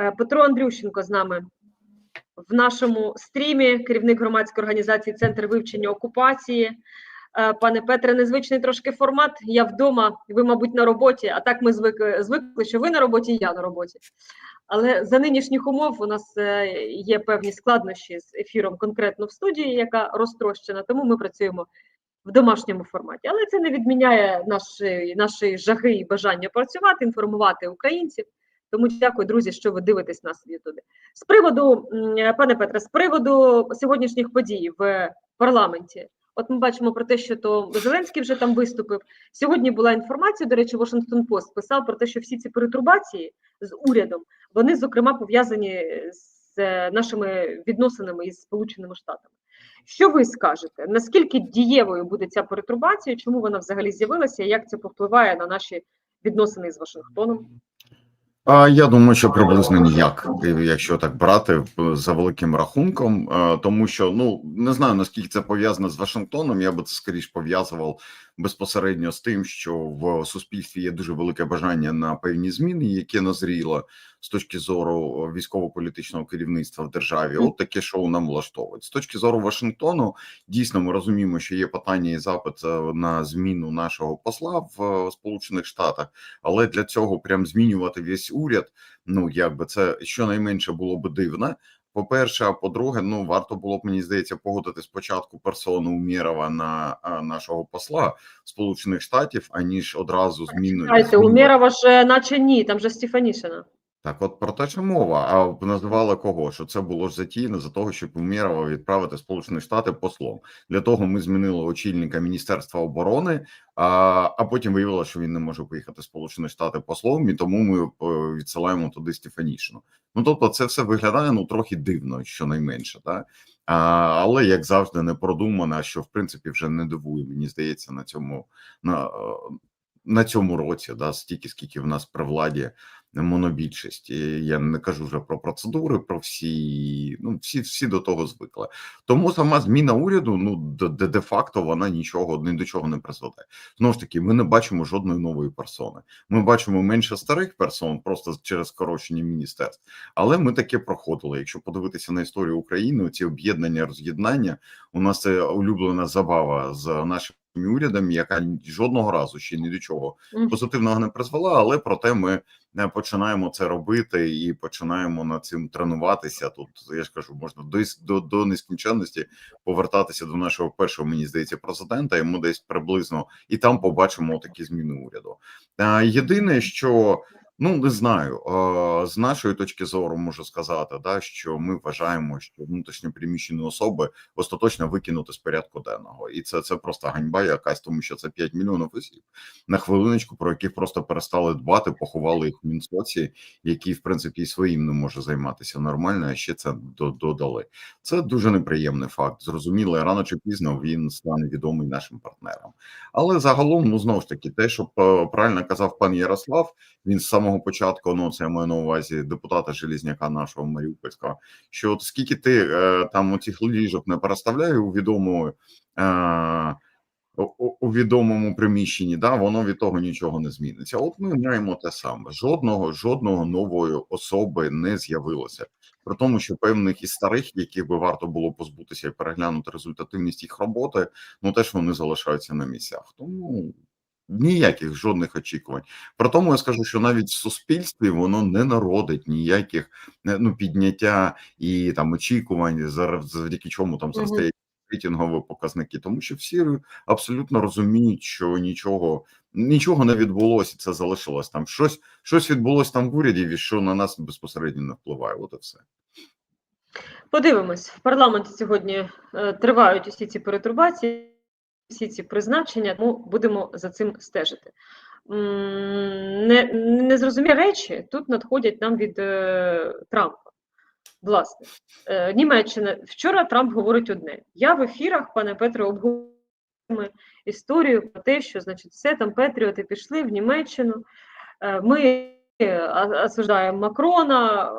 Е, Петро Андрющенко з нами в нашому стрімі, керівник громадської організації Центр вивчення окупації. Е, Пане Петре, незвичний трошки формат. Я вдома, ви, мабуть, на роботі. А так ми звикли, звикли, що ви на роботі, я на роботі. Але за нинішніх умов у нас е, є певні складнощі з ефіром конкретно в студії, яка розтрощена, тому ми працюємо в домашньому форматі. Але це не відміняє нашої, нашої жаги і бажання працювати, інформувати українців. Тому дякую, друзі, що ви дивитесь нас в Ютубі. З приводу, пане Петре, з приводу сьогоднішніх подій в парламенті. От ми бачимо про те, що то Зеленський вже там виступив. Сьогодні була інформація. До речі, Washington Post писав про те, що всі ці перетрубації з урядом вони зокрема пов'язані з е, нашими відносинами із Сполученими Штатами. Що ви скажете? Наскільки дієвою буде ця перетрубація? Чому вона взагалі з'явилася? Як це повпливає на наші відносини з Вашингтоном? А я думаю, що приблизно ніяк, якщо так брати за великим рахунком, е, тому що ну не знаю наскільки це пов'язано з Вашингтоном. Я би це скоріш пов'язував безпосередньо з тим, що в суспільстві є дуже велике бажання на певні зміни, які назріло з точки зору військово-політичного керівництва в державі. От таке шоу нам влаштовують. З точки зору Вашингтону, дійсно, ми розуміємо, що є питання і запит е, на зміну нашого посла в е, Сполучених Штатах, але для цього прям змінювати весь уряд. Ну якби це щонайменше було би дивно. По-перше, а по-друге, ну варто було б мені здається погодити спочатку персону Умєрова на а, нашого посла Сполучених Штатів, аніж одразу зміну Знаєте. Умєрова ж е, наче ні, там же Стефанішина. Так, от про те, що мова, а називали кого? Що це було ж затіяно за того, щоб Умєрова відправити Сполучені Штати послом. Для того ми змінили очільника Міністерства оборони, а, а потім виявилося, що він не може поїхати Сполучені Штати послом, і тому ми е, відсилаємо туди Стефанішину. Ну тобто, це все виглядає ну трохи дивно, щонайменше, так? А, але як завжди, не продумано, що в принципі вже не дивує. Мені здається, на цьому на, е, на цьому році, да, стільки скільки в нас при владі монобільшість. І Я не кажу вже про процедури, про всі, ну всі, всі до того звикли. Тому сама зміна уряду, ну де, де факто вона нічого ні до чого не призведе. Знову ж таки, ми не бачимо жодної нової персони. Ми бачимо менше старих персон просто через скорочення міністерств. Але ми таке проходили. Якщо подивитися на історію України, ці об'єднання, роз'єднання, у нас це улюблена забава з нашим урядом, яка жодного разу ще ні до чого позитивного не призвела, але проте ми не починаємо це робити і починаємо над цим тренуватися. Тут я ж кажу, можна до до, до нескінченності повертатися до нашого першого, мені здається, президента. Йому десь приблизно і там побачимо такі зміни уряду. Е, Єдине, що ну не знаю, з нашої точки зору можу сказати, да що ми вважаємо, що внутрішньо переміщені особи остаточно викинути з порядку денного, і це це просто ганьба якась, тому що це 5 мільйонів осіб на хвилиночку, про яких просто перестали дбати, поховали їх в Мінсоці, які в принципі і своїм не може займатися нормально. А ще це додали. Це дуже неприємний факт. Зрозуміло, рано чи пізно він стане відомий нашим партнерам. Але загалом, ну знову ж таки, те, що е, правильно казав пан Ярослав, він з самого початку, ну це я маю на увазі депутата Желізняка нашого Маріупольського. Що от скільки ти е, там оцих ліжок не переставляє у відому. Е, у- відомому приміщенні, да, воно від того нічого не зміниться. От ми маємо те саме. Жодного жодного нової особи не з'явилося. При тому, що певних із старих, яких би варто було позбутися і переглянути результативність їх роботи, ну теж вони залишаються на місцях. Тому ніяких жодних очікувань. При тому я скажу, що навіть в суспільстві воно не народить ніяких ну підняття і там очікувань, завдяки чому там зростає рейтингові показники, тому що всі абсолютно розуміють, що нічого нічого не відбулося, і це залишилось там. Щось щось відбулось там в уряді, і що на нас безпосередньо не впливає. От і все. Подивимось, в парламенті сьогодні е, тривають усі ці перетрубації, всі ці призначення, тому будемо за цим стежити. Не, незрозумілі речі тут надходять нам від е, Трампа. Власне, е, Німеччина вчора Трамп говорить одне: я в ефірах, пане Петро, обговорюємо історію про те, що значить все там Петріоти пішли в Німеччину. Е, Ми а- осуждаємо Макрона,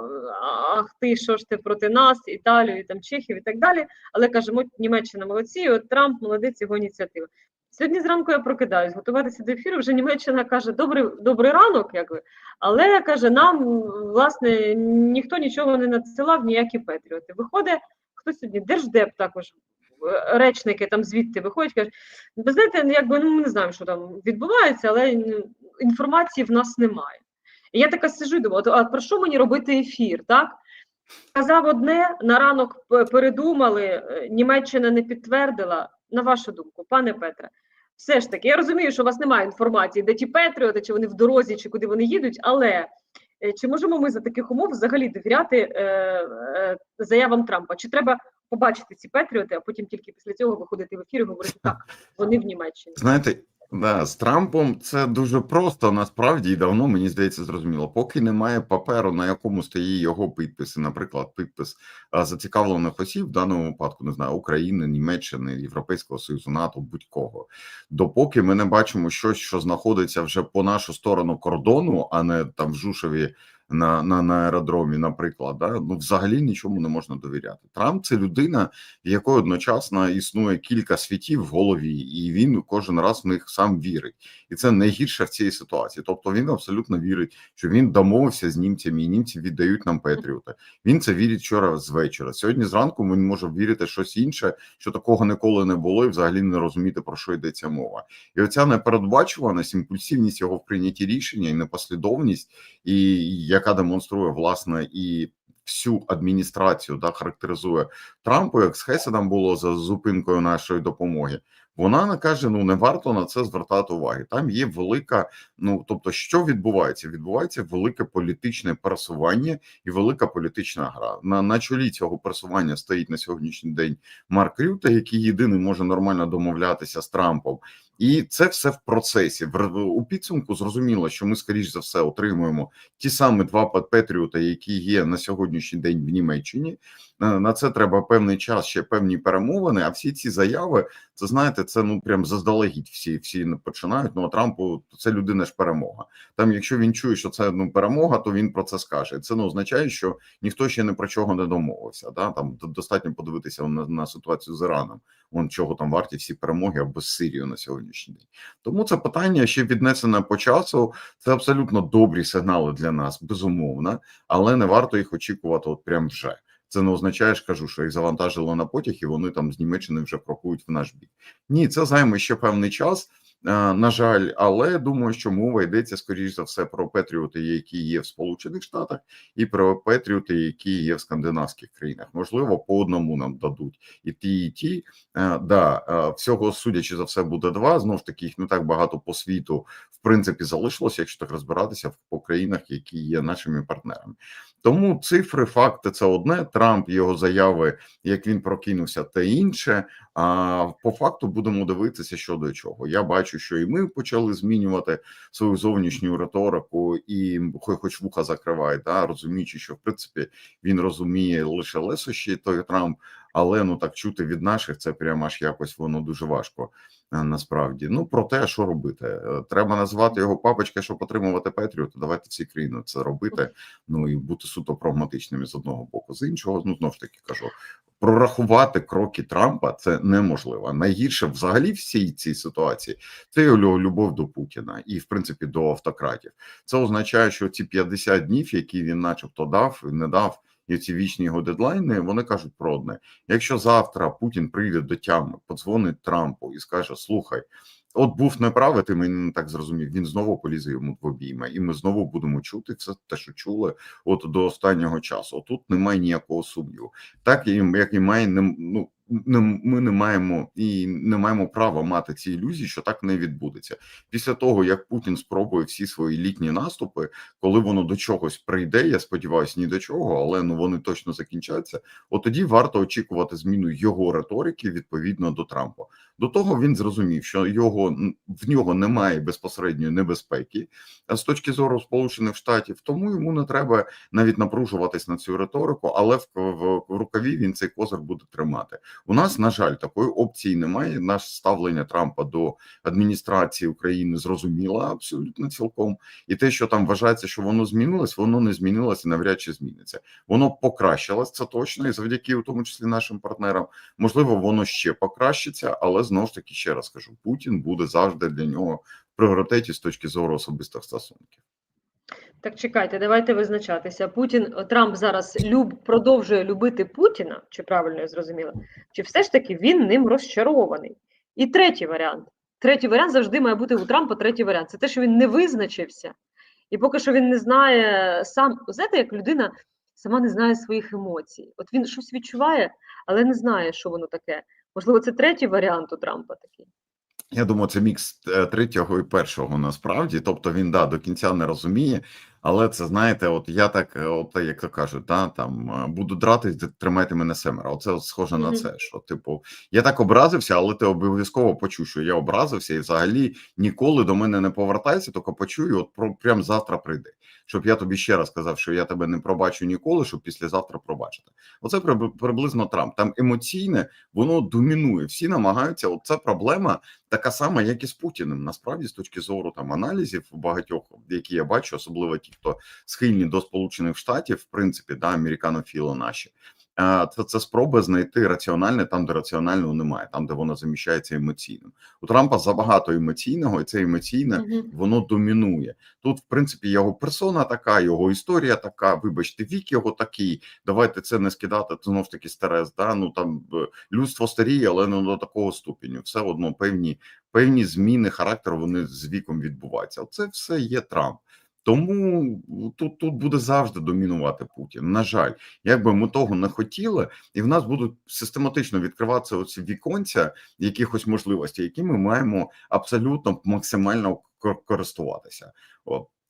ах ти, що ж ти проти нас, Італію, там Чехів і так далі. Але кажемо, Німеччина молодці, от Трамп молодець його ініціатива. Сьогодні зранку я прокидаюсь, готуватися до ефіру. Вже Німеччина каже: добрий, добрий ранок, якби. Але каже, нам власне ніхто нічого не надсилав, ніякі патріоти. Виходить, хто сьогодні? Держдеп також. е, Речники там звідти виходять, кажуть, ви знаєте, ну, якби ну ми не знаємо, що там відбувається, але інформації в нас немає. І я така сижу і думаю, а про що мені робити ефір? Так казав одне, на ранок передумали, е, Німеччина не підтвердила. На вашу думку, пане Петре, все ж таки, я розумію, що у вас немає інформації, де ті Петріоти, чи вони в дорозі, чи куди вони їдуть, але е, чи можемо ми за таких умов взагалі довіряти е, е, заявам Трампа? Чи треба побачити ці Петріоти, а потім тільки після цього виходити в ефір і говорити так, вони в Німеччині? Знаєте, да, з Трампом це дуже просто насправді і давно мені здається зрозуміло. Поки немає паперу, на якому стоїть його підписи, наприклад, підпис зацікавлених осіб, в даному випадку не знаю України, Німеччини, Європейського Союзу, НАТО, будь-кого. Допоки ми не бачимо щось, що знаходиться вже по нашу сторону кордону, а не там в Жушеві. На, на, на аеродромі, наприклад, да? ну взагалі нічому не можна довіряти. Трамп це людина, в якої одночасно існує кілька світів в голові, і він кожен раз в них сам вірить, і це найгірше в цій ситуації. Тобто він абсолютно вірить, що він домовився з німцями, і німці віддають нам Петріоти. Він це вірить вчора з вечора. Сьогодні зранку він може вірити щось інше, що такого ніколи не було, і взагалі не розуміти про що йдеться мова. І оця непередбачуваність, імпульсивність його в прийнятті рішення і непослідовність, і яка демонструє власне і всю адміністрацію, да, характеризує Трампу, як з Хеседом було за зупинкою нашої допомоги. Вона не каже: ну не варто на це звертати уваги. Там є велика. Ну тобто, що відбувається? Відбувається велике політичне пересування і велика політична гра. На, на чолі цього пересування стоїть на сьогоднішній день Марк Рюте, який єдиний може нормально домовлятися з Трампом. І це все в процесі. У підсумку зрозуміло, що ми скоріш за все отримуємо ті самі два патріоти, які є на сьогоднішній день в Німеччині. На це треба певний час, ще певні перемовини. А всі ці заяви, це знаєте, це ну прям заздалегідь. Всі всі починають. Ну а Трампу це людина ж перемога. Там, якщо він чує, що це ну перемога, то він про це скаже. Це не означає, що ніхто ще не про чого не домовився. Да там достатньо подивитися на, на ситуацію з Іраном. Он чого там варті всі перемоги або з Сирією на сьогоднішній день. Тому це питання ще віднесене по часу. Це абсолютно добрі сигнали для нас, безумовно, але не варто їх очікувати от прям вже. Це не означає, ж кажу, що їх завантажили на потяг, і вони там з Німеччини вже крокують в наш бік. Ні, це займе ще певний час. На жаль, але думаю, що мова йдеться скоріш за все про Петріоти, які є в Сполучених Штатах, і про Петріоти, які є в скандинавських країнах. Можливо, по одному нам дадуть і ті, і ті. Да, всього судячи за все, буде два. Знов ж таки, їх не так багато по світу в принципі залишилося, якщо так розбиратися по країнах, які є нашими партнерами. Тому цифри, факти це одне. Трамп його заяви, як він прокинувся, те інше. А по факту будемо дивитися, що до чого. Я бачу, що і ми почали змінювати свою зовнішню риторику, і хо- хоч вуха закриває, да, розуміючи, що в принципі він розуміє лише лесощі, той Трамп, але ну так чути від наших це прямо аж якось воно дуже важко. е, Насправді, ну про те, що робити, Е, треба назвати його папочка, щоб отримувати Петріот. Давайте всі країни це робити. Ну і бути суто прагматичними з одного боку, з іншого, ну знову ж таки кажу, прорахувати кроки Трампа це неможливо. Найгірше взагалі всій цій ситуації це його любов до Путіна і, в принципі, до автократів. Це означає, що ці 50 днів, які він, начебто, дав, не дав. І ці вічні його дедлайни вони кажуть про одне: якщо завтра Путін прийде до тями, подзвонить Трампу і скаже: Слухай, от був неправий, ти мене не так зрозумів. Він знову полізе йому в обійми, і ми знову будемо чути все те, що чули от до останнього часу. Тут немає ніякого сумніву. Так і як і має ну. Не ми не маємо і не маємо права мати ці ілюзії, що так не відбудеться після того, як Путін спробує всі свої літні наступи, коли воно до чогось прийде. Я сподіваюся, ні до чого, але ну вони точно закінчаться. От тоді варто очікувати зміну його риторики відповідно до Трампа. До того він зрозумів, що його в нього немає безпосередньої небезпеки з точки зору Сполучених Штатів, тому йому не треба навіть напружуватись на цю риторику, але в, в, в рукаві він цей козир буде тримати. У нас, на жаль, такої опції немає. Наше ставлення Трампа до адміністрації України зрозуміло абсолютно цілком. І те, що там вважається, що воно змінилось, воно не змінилось і навряд чи зміниться. Воно покращилось, це точно, і завдяки у тому числі нашим партнерам. Можливо, воно ще покращиться, але знову ж таки ще раз кажу: Путін буде завжди для нього в пріоритеті з точки зору особистих стосунків. Так чекайте, давайте визначатися. Путін Трамп зараз люб продовжує любити Путіна, чи правильно я зрозуміла, чи все ж таки він ним розчарований? І третій варіант. Третій варіант завжди має бути у Трампа. Третій варіант це те, що він не визначився, і поки що він не знає сам. Знаєте, як людина сама не знає своїх емоцій. От він щось відчуває, але не знає, що воно таке. Можливо, це третій варіант у Трампа такий. Я думаю, це мікс е, третього і першого насправді. Тобто він да до кінця не розуміє, але це знаєте, от я так, е, от як то кажуть, да, там е, буду дратись, д- тримайте мене семеро. Оце от схоже на це. Що, типу, я так образився, але ти обов'язково почув, що я образився, і взагалі ніколи до мене не повертайся, тільки почую, от про прям завтра прийде. Щоб я тобі ще раз сказав, що я тебе не пробачу ніколи, щоб післязавтра пробачити. Оце приблизно Трамп. Там емоційне, воно домінує. Всі намагаються. От це проблема така сама, як і з Путіним. Насправді, з точки зору там аналізів багатьох, які я бачу, особливо ті, хто схильні до Сполучених Штатів, в принципі, да, американофіли наші. Це, це спроба знайти раціональне там, де раціонального немає, там, де воно заміщається емоційним. У Трампа забагато емоційного, і це емоційне Мгм. воно домінує. Тут, в принципі, його персона така, його історія така. Вибачте, вік його такий. Давайте це не скидати. Це знов ж таки стерес. Да? Ну там е, людство старіє, але не до такого ступеню. Все одно певні певні зміни характеру вони з віком відбуваються. Це все є Трамп. Тому тут, тут буде завжди домінувати Путін. На жаль, якби ми того не хотіли, і в нас будуть систематично відкриватися оці віконця якихось можливостей, які ми маємо абсолютно максимально кор- користуватися.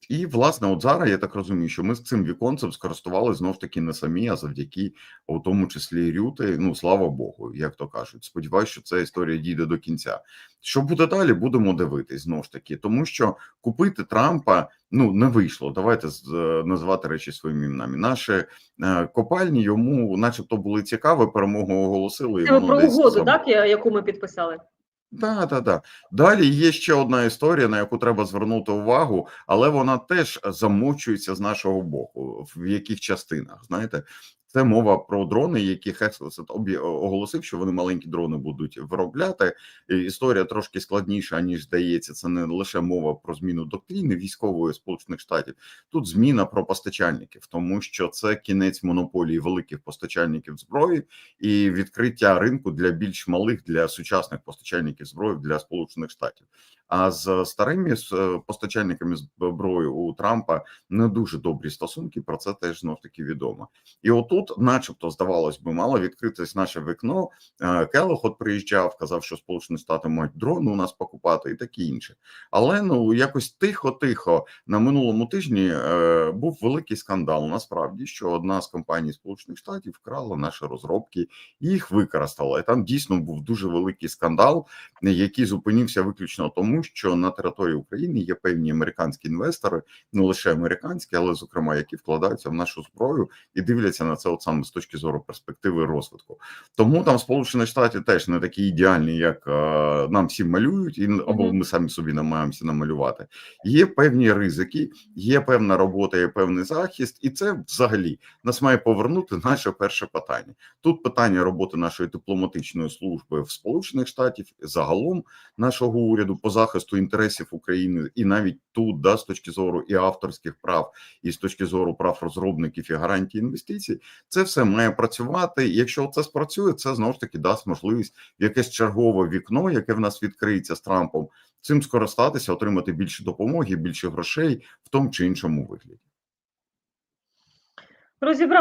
І власне, от зараз я так розумію, що ми з цим віконцем скористували знов ж таки не самі, а завдяки у тому числі Рюти. Ну слава Богу, як то кажуть. Сподіваюсь, що ця історія дійде до кінця. Що буде далі, будемо дивитись знов ж таки, тому що купити Трампа ну не вийшло. Давайте з- е, називати речі своїми іменами. Наші е, копальні йому, начебто, були цікаві, перемогу оголосили. Це воно про десь угоду, зам- так, яку ми підписали? Да, да, да. Далі є ще одна історія, на яку треба звернути увагу, але вона теж замовчується з нашого боку. В яких частинах? Знаєте, це мова про дрони, які Хексет оголосив, що вони маленькі дрони будуть виробляти. Історія трошки складніша ніж здається. Це не лише мова про зміну доктрини військової сполучених штатів. Тут зміна про постачальників, тому що це кінець монополії великих постачальників зброї і відкриття ринку для більш малих для сучасних постачальників зброї для Сполучених Штатів. А з старими е, постачальниками зброї у Трампа не дуже добрі стосунки. Про це теж знов таки відомо. І отут, начебто, здавалось би, мало відкритись наше вікно. Е, Келох от приїжджав, казав, що Сполучені Штати мають дрони у нас покупати, і таке інше. Але ну якось тихо-тихо на минулому тижні е, був великий скандал. Насправді, що одна з компаній Сполучених Штатів вкрала наші розробки і їх використала. І там дійсно був дуже великий скандал, який зупинився виключно тому, що на території України є певні американські інвестори, не лише американські, але зокрема, які вкладаються в нашу зброю і дивляться на це, от саме з точки зору перспективи розвитку. Тому там Сполучені Штати теж не такі ідеальні, як е, нам всі малюють, і або ми самі собі намагаємося намалювати. Є певні ризики, є певна робота, є певний захист, і це взагалі нас має повернути наше перше питання. Тут питання роботи нашої дипломатичної служби в Сполучених Штатів, загалом нашого уряду по захисту інтересів України, і навіть тут, да, з точки зору і авторських прав, і з точки зору прав розробників і гарантій інвестицій, це все має працювати. І Якщо це спрацює, це знову ж таки дасть можливість якесь чергове вікно, яке в нас відкриється з Трампом, цим скористатися, отримати більше допомоги, більше грошей в тому чи іншому вигляді. Розібрали.